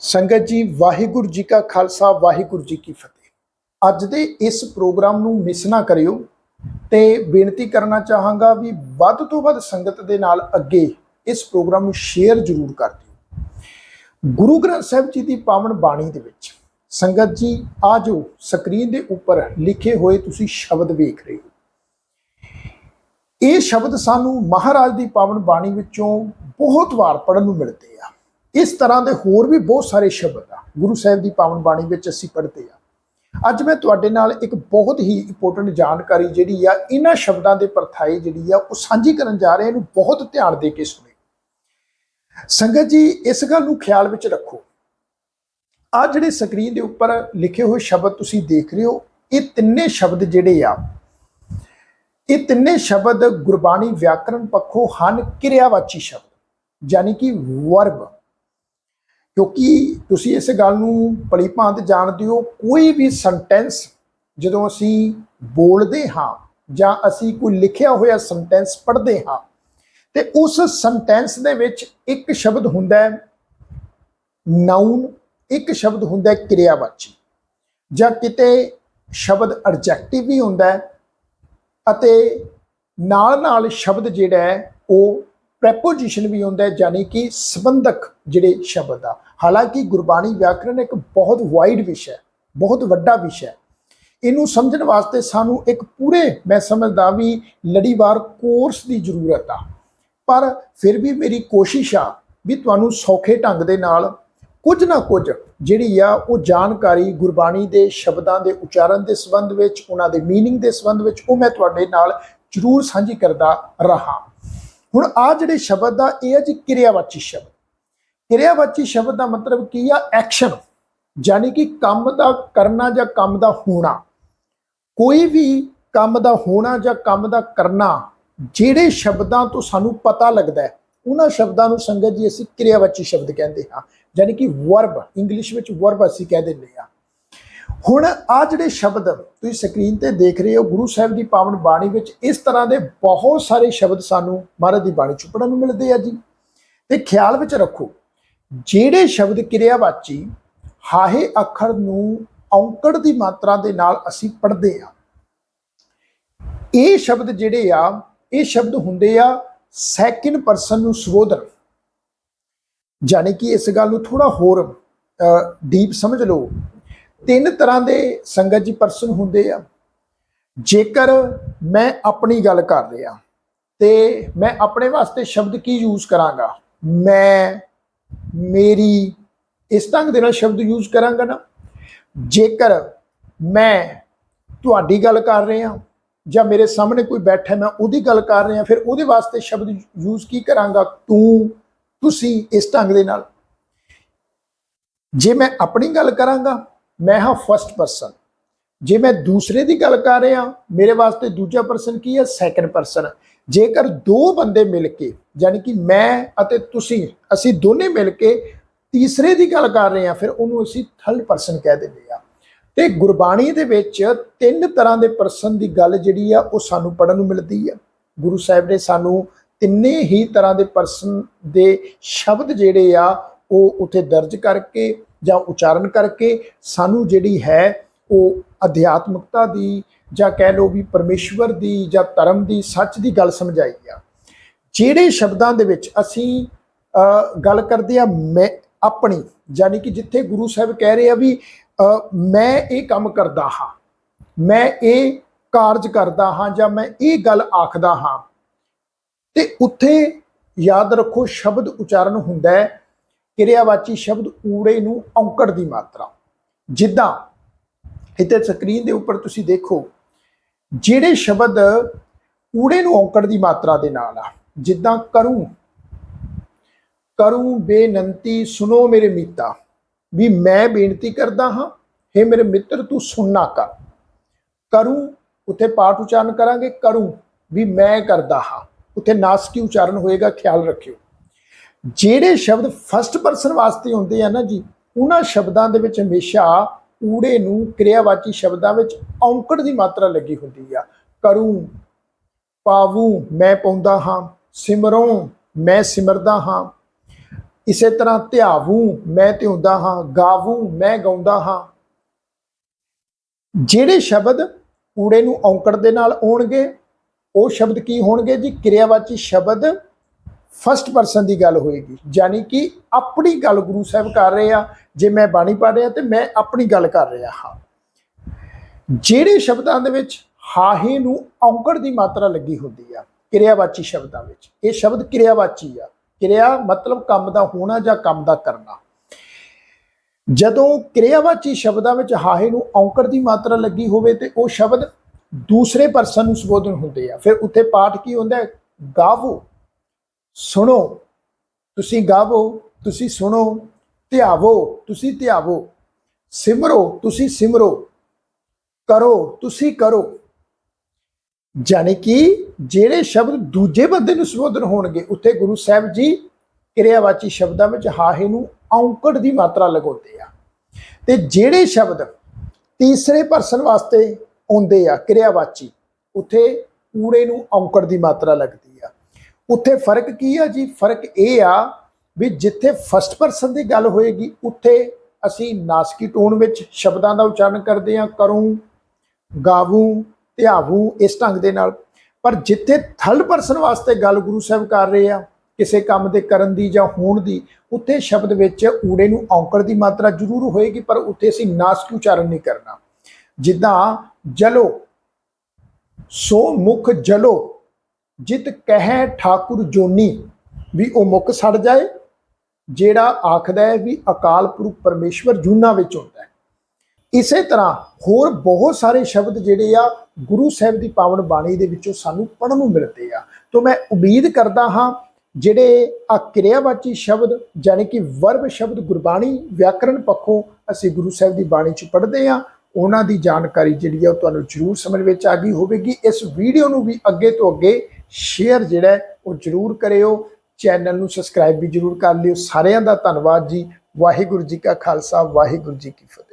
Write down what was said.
ਸੰਗਤ ਜੀ, ਵਾਹਿਗੁਰੂ ਜੀ ਕਾ ਖਾਲਸਾ, ਵਾਹਿਗੁਰੂ ਜੀ ਕੀ ਫਤਿਹ। ਅੱਜ ਦੇ ਇਸ ਪ੍ਰੋਗਰਾਮ ਨੂੰ ਮਿਸ ਨਾ ਕਰਿਓ ਤੇ ਬੇਨਤੀ ਕਰਨਾ ਚਾਹਾਂਗਾ ਵੀ ਵੱਧ ਤੋਂ ਵੱਧ ਸੰਗਤ ਦੇ ਨਾਲ ਅੱਗੇ ਇਸ ਪ੍ਰੋਗਰਾਮ ਨੂੰ ਸ਼ੇਅਰ ਜ਼ਰੂਰ ਕਰ ਦਿਓ। ਗੁਰੂ ਗ੍ਰੰਥ ਸਾਹਿਬ ਜੀ ਦੀ ਪਾਵਨ ਬਾਣੀ ਦੇ ਵਿੱਚ ਸੰਗਤ ਜੀ, ਆ ਜੋ ਸਕਰੀਨ ਦੇ ਉੱਪਰ ਲਿਖੇ ਹੋਏ ਤੁਸੀਂ ਸ਼ਬਦ ਵੇਖ ਰਹੇ ਹੋ। ਇਹ ਸ਼ਬਦ ਸਾਨੂੰ ਮਹਾਰਾਜ ਦੀ ਪਾਵਨ ਬਾਣੀ ਵਿੱਚੋਂ ਬਹੁਤ ਵਾਰ ਪੜਨ ਨੂੰ ਮਿਲਦੇ ਆ। ਇਸ ਤਰ੍ਹਾਂ ਦੇ ਹੋਰ ਵੀ ਬਹੁਤ ਸਾਰੇ ਸ਼ਬਦ ਆ, ਗੁਰੂ ਸਾਹਿਬ ਦੀ ਪਾਵਨ ਬਾਣੀ ਵਿੱਚ ਅਸੀਂ ਪੜ੍ਹਦੇ ਆ। ਅੱਜ ਮੈਂ ਤੁਹਾਡੇ ਨਾਲ ਇੱਕ ਬਹੁਤ ਹੀ ਇੰਪੋਰਟੈਂਟ ਜਾਣਕਾਰੀ ਜਿਹੜੀ ਆ, ਇਹਨਾਂ ਸ਼ਬਦਾਂ ਦੇ ਪਰਥਾਏ ਜਿਹੜੀ ਆ, ਉਹ ਸਾਂਝੀ ਕਰਨ ਜਾ ਰਹੇ ਇਹਨੂੰ ਬਹੁਤ ਧਿਆਨ ਦੇ ਕੇ ਸੁਣੇ। ਸੰਗਤ ਜੀ, ਇਸ ਗੱਲ ਨੂੰ ਖਿਆਲ ਵਿੱਚ ਰੱਖੋ। ਆ ਜਿਹੜੇ ਸਕਰੀਨ ਦੇ ਉੱਪਰ ਲਿਖੇ ਹੋਏ ਸ਼ਬਦ ਤੁਸੀਂ ਦੇਖ ਰਹੇ ਹੋ, ਇਹ ਤਿੰਨੇ ਸ਼ਬਦ ਜਿਹੜੇ ਆ, ਇਹ ਤਿੰਨੇ ਸ਼ਬਦ ਗੁਰਬਾਣੀ ਵਿਆਕਰਣ ਪੱਖੋਂ ਹਨ ਕਿਰਿਆਵਾਚੀ ਸ਼ਬਦ, ਯਾਨੀ ਕਿ ਵਰਬ ਕਿਉਂਕਿ ਤੁਸੀਂ ਇਸ ਗੱਲ ਨੂੰ ਭਲੀ ਭਾਂਤ ਜਾਣਦੇ ਹੋ, ਕੋਈ ਵੀ ਸੈਂਟੈਂਸ ਜਦੋਂ ਅਸੀਂ ਬੋਲਦੇ ਹਾਂ ਜਾਂ ਅਸੀਂ ਕੋਈ ਲਿਖਿਆ ਹੋਇਆ ਸੈਂਟੈਂਸ ਪੜ੍ਹਦੇ ਹਾਂ, ਤੇ ਉਸ ਸੈਂਟੈਂਸ ਦੇ ਵਿੱਚ ਇੱਕ ਸ਼ਬਦ ਹੁੰਦਾ ਹੈ ਨਾਉਨ ਇੱਕ ਸ਼ਬਦ ਹੁੰਦਾ ਹੈ ਕਿਰਿਆਵਾਚੀ ਜਾਂ ਕਿਤੇ ਸ਼ਬਦ ਐਡਜੈਕਟਿਵ ਵੀ ਹੁੰਦਾ ਹੈ ਅਤੇ ਨਾਲ ਨਾਲ ਸ਼ਬਦ ਜਿਹੜਾ ਹੈ ਉਹ ਪ੍ਰੈਪੋਜੀਸ਼ਨ ਵੀ ਹੁੰਦਾ ਹੈ ਯਾਨੀ ਕਿ ਸੰਬੰਧਕ ਜਿਹੜੇ ਸ਼ਬਦ ਆ ਹਾਲਾਂਕਿ ਗੁਰਬਾਣੀ ਵਿਆਕਰਣ ਇੱਕ ਬਹੁਤ ਵਾਈਡ ਵਿਸ਼ਾ ਹੈ ਬਹੁਤ ਵੱਡਾ ਵਿਸ਼ਾ ਹੈ ਇਹਨੂੰ ਸਮਝਣ ਵਾਸਤੇ ਸਾਨੂੰ ਇੱਕ ਪੂਰੇ ਮੈਂ ਸਮਝਦਾ ਵੀ ਲੜੀਵਾਰ ਕੋਰਸ ਦੀ ਜ਼ਰੂਰਤ ਆ ਪਰ ਫਿਰ ਵੀ ਮੇਰੀ ਕੋਸ਼ਿਸ਼ ਆ ਵੀ ਤੁਹਾਨੂੰ ਸੌਖੇ ਢੰਗ ਦੇ ਨਾਲ ਕੁਝ ਨਾ ਕੁਝ ਜਿਹੜੀ ਆ ਉਹ ਜਾਣਕਾਰੀ ਗੁਰਬਾਣੀ ਦੇ ਸ਼ਬਦਾਂ ਦੇ ਉਚਾਰਨ ਦੇ ਸੰਬੰਧ ਵਿੱਚ ਉਹਨਾਂ ਦੇ मीनिंग ਦੇ ਸੰਬੰਧ ਵਿੱਚ ਉਹ ਮੈਂ ਤੁਹਾਡੇ ਨਾਲ ਜ਼ਰੂਰ ਸਾਂਝੀ ਕਰਦਾ ਰਹਾ ਹੁਣ ਆ ਜਿਹੜੇ ਸ਼ਬਦ ਆ, ਇਹ ਹੈ ਜੀ ਕਿਰਿਆਵਾਚੀ ਸ਼ਬਦ। ਕਿਰਿਆਵਾਚੀ ਸ਼ਬਦ ਦਾ ਮਤਲਬ ਕੀ ਆ? ਐਕਸ਼ਨ ਯਾਨੀ ਕਿ ਕੰਮ ਦਾ ਕਰਨਾ ਜਾਂ ਕੰਮ ਦਾ ਹੋਣਾ। ਕੋਈ ਵੀ ਕੰਮ ਦਾ ਹੋਣਾ ਜਾਂ ਕੰਮ ਦਾ ਕਰਨਾ, ਜਿਹੜੇ ਸ਼ਬਦਾਂ ਤੋਂ ਸਾਨੂੰ ਪਤਾ ਲੱਗਦਾ ਹੈ, ਉਹਨਾਂ ਸ਼ਬਦਾਂ ਨੂੰ ਸੰਗਤ ਜੀ ਅਸੀਂ ਕਿਰਿਆਵਾਚੀ ਸ਼ਬਦ ਕਹਿੰਦੇ ਹਾਂ। ਯਾਨੀ ਕਿ ਵਰਬ ਇੰਗਲਿਸ਼ ਵਿੱਚ ਵਰਬ ਅਸੀਂ ਕਹਿ ਦਿੰਦੇ ਹਾਂ। ਹੁਣ ਆ ਜਿਹੜੇ ਸ਼ਬਦ ਤੁਸੀਂ ਸਕਰੀਨ ਤੇ ਦੇਖ ਰਹੇ ਹੋ, ਗੁਰੂ ਸਾਹਿਬ ਦੀ ਪਾਵਨ ਬਾਣੀ ਵਿੱਚ ਇਸ ਤਰ੍ਹਾਂ ਦੇ ਬਹੁਤ ਸਾਰੇ ਸ਼ਬਦ ਸਾਨੂੰ ਮਹਾਰਾਜ ਦੀ ਬਾਣੀ ਚ ਪੜ੍ਹਨ ਨੂੰ ਮਿਲਦੇ ਆ ਜੀ। ਤੇ ਖਿਆਲ ਵਿੱਚ ਰੱਖੋ, ਜਿਹੜੇ ਸ਼ਬਦ ਕਿਰਿਆਵਾਚੀ ਹਾਹੇ ਅੱਖਰ ਨੂੰ ਔਂਕੜ ਦੀ ਮਾਤਰਾ ਦੇ ਨਾਲ ਅਸੀਂ ਪੜ੍ਹਦੇ ਆ, ਇਹ ਸ਼ਬਦ ਜਿਹੜੇ ਆ, ਇਹ ਸ਼ਬਦ ਹੁੰਦੇ ਆ ਸੈਕਿੰਡ ਪਰਸਨ ਨੂੰ ਸੰਬੋਧਨ। ਯਾਨੀ ਕਿ ਇਸ ਗੱਲ ਨੂੰ ਥੋੜਾ ਹੋਰ ਡੀਪ ਸਮਝ ਲਓ। ਤਿੰਨ ਤਰ੍ਹਾਂ ਦੇ ਸੰਗਤ ਜੀ ਪਰਸਨ ਹੁੰਦੇ ਆ। ਜੇਕਰ ਮੈਂ ਆਪਣੀ ਗੱਲ ਕਰ ਰਿਹਾ ਤੇ ਮੈਂ ਆਪਣੇ ਵਾਸਤੇ ਸ਼ਬਦ ਕੀ ਯੂਜ਼ ਕਰਾਂਗਾ? ਮੈਂ, ਮੇਰੀ, ਇਸ ਢੰਗ ਦੇ ਨਾਲ ਸ਼ਬਦ ਯੂਜ਼ ਕਰਾਂਗਾ ਨਾ? ਜੇਕਰ ਮੈਂ ਤੁਹਾਡੀ ਗੱਲ ਕਰ ਰਿਹਾ ਜਾਂ ਮੇਰੇ ਸਾਹਮਣੇ ਕੋਈ ਬੈਠਾ ਮੈਂ ਉਹਦੀ ਗੱਲ ਕਰ ਰਿਹਾ, ਫਿਰ ਉਹਦੇ ਵਾਸਤੇ ਸ਼ਬਦ ਯੂਜ਼ ਕੀ ਕਰਾਂਗਾ? ਤੂੰ, ਤੁਸੀਂ ਇਸ ਢੰਗ ਦੇ ਨਾਲ। ਜੇ ਮੈਂ ਆਪਣੀ ਗੱਲ ਕਰਾਂਗਾ ਮੈਂ ਹਾਂ ਫਰਸਟ ਪਰਸਨ ਜੇ ਮੈਂ ਦੂਸਰੇ ਦੀ ਗੱਲ ਕਰ ਰਿਹਾ, ਮੇਰੇ ਵਾਸਤੇ ਦੂਜਾ ਪਰਸਨ ਕੀ ਹੈ? ਸੈਕੰਡ ਪਰਸਨ ਜੇਕਰ ਦੋ ਬੰਦੇ ਮਿਲ ਕੇ, ਯਾਨੀ ਕਿ ਮੈਂ ਅਤੇ ਤੁਸੀਂ, ਅਸੀਂ ਦੋਨੇ ਮਿਲ ਕੇ ਤੀਸਰੇ ਦੀ ਗੱਲ ਕਰ ਰਹੇ ਹਾਂ, ਫਿਰ ਉਹਨੂੰ ਅਸੀਂ ਥਰਡ ਪਰਸਨ ਕਹਿ ਦਿੰਦੇ ਆ ਤੇ ਗੁਰਬਾਣੀ ਦੇ ਵਿੱਚ ਤਿੰਨ ਤਰ੍ਹਾਂ ਦੇ ਪਰਸਨ ਦੀ ਗੱਲ ਜਿਹੜੀ ਆ, ਉਹ ਸਾਨੂੰ ਪੜਨ ਨੂੰ ਮਿਲਦੀ ਆ। ਗੁਰੂ ਸਾਹਿਬ ਨੇ ਸਾਨੂੰ ਤਿੰਨੇ ਹੀ ਤਰ੍ਹਾਂ ਦੇ ਪਰਸਨ ਦੇ ਸ਼ਬਦ ਜਿਹੜੇ ਆ, ਉਹ ਉੱਥੇ ਦਰਜ ਕਰਕੇ ਜਾਂ ਉਚਾਰਨ ਕਰਕੇ ਸਾਨੂੰ ਜਿਹੜੀ ਹੈ ਉਹ ਅਧਿਆਤਮਿਕਤਾ ਦੀ ਜਾਂ ਕਹਿ ਲਓ ਵੀ ਪਰਮੇਸ਼ਵਰ ਦੀ ਜਾਂ ਧਰਮ ਦੀ, ਸੱਚ ਦੀ ਗੱਲ ਸਮਝਾਈ ਆ। ਜਿਹੜੇ ਸ਼ਬਦਾਂ ਦੇ ਵਿੱਚ ਅਸੀਂ ਗੱਲ ਕਰਦੇ ਆ ਮੈਂ ਆਪਣੀ, ਯਾਨੀ ਕਿ ਜਿੱਥੇ ਗੁਰੂ ਸਾਹਿਬ ਕਹਿ ਰਹੇ ਆ ਵੀ ਮੈਂ ਇਹ ਕੰਮ ਕਰਦਾ ਹਾਂ, ਮੈਂ ਇਹ ਕਾਰਜ ਕਰਦਾ ਹਾਂ ਜਾਂ ਮੈਂ ਇਹ ਗੱਲ ਆਖਦਾ ਹਾਂ, ਤੇ ਉੱਥੇ ਯਾਦ ਰੱਖੋ ਸ਼ਬਦ ਉਚਾਰਨ ਹੁੰਦਾ ਹੈ ਕਿਰਿਆਵਾਚੀ ਸ਼ਬਦ ਊੜੇ ਨੂੰ ਔਂਕੜ ਦੀ ਮਾਤਰਾ। ਜਿੱਦਾਂ, ਇੱਥੇ ਸਕਰੀਨ ਦੇ ਉੱਪਰ ਤੁਸੀਂ ਦੇਖੋ, ਜਿਹੜੇ ਸ਼ਬਦ ਊੜੇ ਨੂੰ ਔਂਕੜ ਦੀ ਮਾਤਰਾ ਦੇ ਨਾਲ ਆ, ਜਿੱਦਾਂ ਕਰੂੰ ਕਰੂੰ ਬੇਨੰਤੀ ਸੁਨੋ ਮੇਰੇ ਮੀਤਾ, ਵੀ ਮੈਂ ਬੇਨਤੀ ਕਰਦਾ ਹਾਂ हे ਮੇਰੇ ਮਿੱਤਰ ਤੂੰ ਸੁਣਨਾ ਕਰ। ਕਰੂੰ, ਉੱਥੇ ਪਾਠ ਉਚਾਰਨ ਕਰਾਂਗੇ, ਕਰੂੰ, ਵੀ ਮੈਂ ਕਰਦਾ ਹਾਂ, ਉੱਥੇ ਨਾਸਕੀ ਉਚਾਰਨ ਹੋਏਗਾ, ਖਿਆਲ ਰੱਖਿਓ। ਜਿਹੜੇ ਸ਼ਬਦ ਫਸਟ ਪਰਸਨ ਵਾਸਤੇ ਹੁੰਦੇ ਆ ਨਾ ਜੀ, ਉਹਨਾਂ ਸ਼ਬਦਾਂ ਦੇ ਵਿੱਚ ਹਮੇਸ਼ਾ ਊੜੇ ਨੂੰ ਕਿਰਿਆਵਾਚੀ ਸ਼ਬਦਾਂ ਵਿੱਚ ਔਂਕੜ ਦੀ ਮਾਤਰਾ ਲੱਗੀ ਹੁੰਦੀ ਆ। ਕਰੂੰ, ਪਾਵੂ, ਮੈਂ ਪਾਉਂਦਾ ਹਾਂ, ਸਿਮਰੋਂ, ਮੈਂ ਸਿਮਰਦਾ ਹਾਂ। ਇਸੇ ਤਰ੍ਹਾਂ ਧਿਆਵੂ, ਮੈਂ ਧਿਉਂਦਾ ਹਾਂ, ਗਾਵੂ, ਮੈਂ ਗਾਉਂਦਾ ਹਾਂ। ਜਿਹੜੇ ਸ਼ਬਦ ਊੜੇ ਨੂੰ ਔਂਕੜ ਦੇ ਨਾਲ ਆਉਣਗੇ, ਉਹ ਸ਼ਬਦ ਕੀ ਹੋਣਗੇ ਜੀ? ਕਿਰਿਆਵਾਚੀ ਸ਼ਬਦ ਫਸਟ ਪਰਸਨ ਦੀ ਗੱਲ ਹੋਏਗੀ। ਯਾਨੀ ਕਿ ਆਪਣੀ ਗੱਲ ਗੁਰੂ ਸਾਹਿਬ ਕਰ ਰਹੇ ਆ, ਜੇ ਮੈਂ ਬਾਣੀ ਪੜ੍ਹ ਰਿਹਾ ਤੇ ਮੈਂ ਆਪਣੀ ਗੱਲ ਕਰ ਰਿਹਾ ਹਾਂ। ਜਿਹੜੇ ਸ਼ਬਦਾਂ ਦੇ ਵਿੱਚ ਹਾਹੇ ਨੂੰ ਔਂਕੜ ਦੀ ਮਾਤਰਾ ਲੱਗੀ ਹੁੰਦੀ ਆ, ਕਿਰਿਆਵਾਚੀ ਸ਼ਬਦਾਂ ਵਿੱਚ, ਇਹ ਸ਼ਬਦ ਕਿਰਿਆਵਾਚੀ ਆ। ਕਿਰਿਆ ਮਤਲਬ ਕੰਮ ਦਾ ਹੋਣਾ ਜਾਂ ਕੰਮ ਦਾ ਕਰਨਾ। ਜਦੋਂ ਕਿਰਿਆਵਾਚੀ ਸ਼ਬਦਾਂ ਵਿੱਚ ਹਾਹੇ ਨੂੰ ਔਂਕੜ ਦੀ ਮਾਤਰਾ ਲੱਗੀ ਹੋਵੇ ਤੇ ਉਹ ਸ਼ਬਦ ਦੂਸਰੇ ਪਰਸਨ ਨੂੰ ਸੰਬੋਧਨ ਹੁੰਦੇ ਆ, ਫਿਰ ਉੱਥੇ ਪਾਠ ਕੀ ਹੁੰਦਾ ਹੈ? ਗਾਵੋ। ਸੁਣੋ। ਤੁਸੀਂ ਗਾਵੋ, ਤੁਸੀਂ ਸੁਣੋ, ਧਿਆਵੋ, ਤੁਸੀਂ ਧਿਆਵੋ। ਸਿਮਰੋ, ਤੁਸੀਂ ਸਿਮਰੋ। ਕਰੋ, ਤੁਸੀਂ ਕਰੋ। ਜਾਣੀ ਕਿ ਜਿਹੜੇ ਸ਼ਬਦ ਦੂਜੇ ਬੰਦੇ ਨੂੰ ਸੰਬੋਧਨ ਹੋਣਗੇ, ਉੱਥੇ ਗੁਰੂ ਸਾਹਿਬ ਜੀ ਕਿਰਿਆਵਾਚੀ ਸ਼ਬਦਾਂ ਵਿੱਚ ਹਾਹੇ ਨੂੰ ਔਂਕੜ ਦੀ ਮਾਤਰਾ ਲਗਾਉਂਦੇ ਆ। ਤੇ ਜਿਹੜੇ ਸ਼ਬਦ ਤੀਸਰੇ ਪਰਸਨ ਵਾਸਤੇ ਆਉਂਦੇ ਆ ਕਿਰਿਆਵਾਚੀ, ਉੱਥੇ ਊੜੇ ਨੂੰ ਔਂਕੜ ਦੀ ਮਾਤਰਾ ਲੱਗਦੀ ਉੱਥੇ ਫ਼ਰਕ ਕੀ ਆ ਜੀ? ਫ਼ਰਕ ਇਹ ਆ ਵੀ ਜਿੱਥੇ ਫਸਟ ਪਰਸਨ ਦੀ ਗੱਲ ਹੋਏਗੀ, ਉੱਥੇ ਅਸੀਂ ਨਾਸਕੀ ਟੋਨ ਵਿੱਚ ਸ਼ਬਦਾਂ ਦਾ ਉਚਾਰਨ ਕਰਦੇ ਹਾਂ, ਕਰੂੰ, ਗਾਵੂ, ਧਿਆਵੂ, ਇਸ ਢੰਗ ਦੇ ਨਾਲ। ਪਰ ਜਿੱਥੇ ਥਰਡ ਪਰਸਨ ਵਾਸਤੇ ਗੱਲ ਗੁਰੂ ਸਾਹਿਬ ਕਰ ਰਹੇ ਆ, ਕਿਸੇ ਕੰਮ ਦੇ ਕਰਨ ਦੀ ਜਾਂ ਹੋਣ ਦੀ, ਉੱਥੇ ਸ਼ਬਦ ਵਿੱਚ ਊੜੇ ਨੂੰ ਔਂਕੜ ਦੀ ਮਾਤਰਾ ਜ਼ਰੂਰ ਹੋਏਗੀ, ਪਰ ਉੱਥੇ ਅਸੀਂ ਨਾਸਕੀ ਉਚਾਰਨ ਨਹੀਂ ਕਰਨਾ। ਜਿੱਦਾਂ ਜਲੋ, ਸੋ ਮੁਖ ਜਲੋ ਜਿਤ ਕਹਿ ਠਾਕੁਰ ਜੋਨੀ ਵੀ ਉਹ ਮੁੱਕ ਸੜ ਜਾਏ, ਜਿਹੜਾ ਆਖਦਾ ਹੈ ਵੀ ਅਕਾਲ ਪੁਰਖ ਪਰਮੇਸ਼ਵਰ ਜੂਨਾ ਵਿੱਚ ਹੁੰਦਾ ਹੈ। ਇਸੇ ਤਰ੍ਹਾਂ ਹੋਰ ਬਹੁਤ ਸਾਰੇ ਸ਼ਬਦ ਜਿਹੜੇ ਆ ਗੁਰੂ ਸਾਹਿਬ ਦੀ ਪਾਵਨ ਬਾਣੀ ਦੇ ਵਿੱਚੋਂ ਸਾਨੂੰ ਪੜ੍ਹਨ ਨੂੰ ਮਿਲਦੇ ਆ। ਤੋਂ ਮੈਂ ਉਮੀਦ ਕਰਦਾ ਹਾਂ ਜਿਹੜੇ ਆ ਕਿਰਿਆਵਾਚੀ ਸ਼ਬਦ ਯਾਨੀ ਕਿ ਵਰਬ ਸ਼ਬਦ ਗੁਰਬਾਣੀ ਵਿਆਕਰਣ ਪੱਖੋਂ ਅਸੀਂ ਗੁਰੂ ਸਾਹਿਬ ਦੀ ਬਾਣੀ ਚ ਪੜ੍ਹਦੇ ਆ ਉਹਨਾਂ ਦੀ ਜਾਣਕਾਰੀ ਜਿਹੜੀ ਆ ਉਹ ਤੁਹਾਨੂੰ ਜ਼ਰੂਰ ਸਮਝ ਵਿੱਚ ਆ ਗਈ ਹੋਵੇਗੀ। ਇਸ ਵੀਡੀਓ ਨੂੰ ਵੀ ਅੱਗੇ ਤੋਂ ਅੱਗੇ ਸ਼ੇਅਰ ਜਿਹੜਾ ਉਹ ਜ਼ਰੂਰ ਕਰਿਓ। ਚੈਨਲ ਨੂੰ ਸਬਸਕ੍ਰਾਈਬ ਵੀ ਜ਼ਰੂਰ ਕਰ ਲਿਓ। ਸਾਰਿਆਂ ਦਾ ਧੰਨਵਾਦ ਜੀ। ਵਾਹਿਗੁਰੂ ਜੀ ਕਾ ਖਾਲਸਾ, ਵਾਹਿਗੁਰੂ ਜੀ ਕੀ ਫਤਿਹ।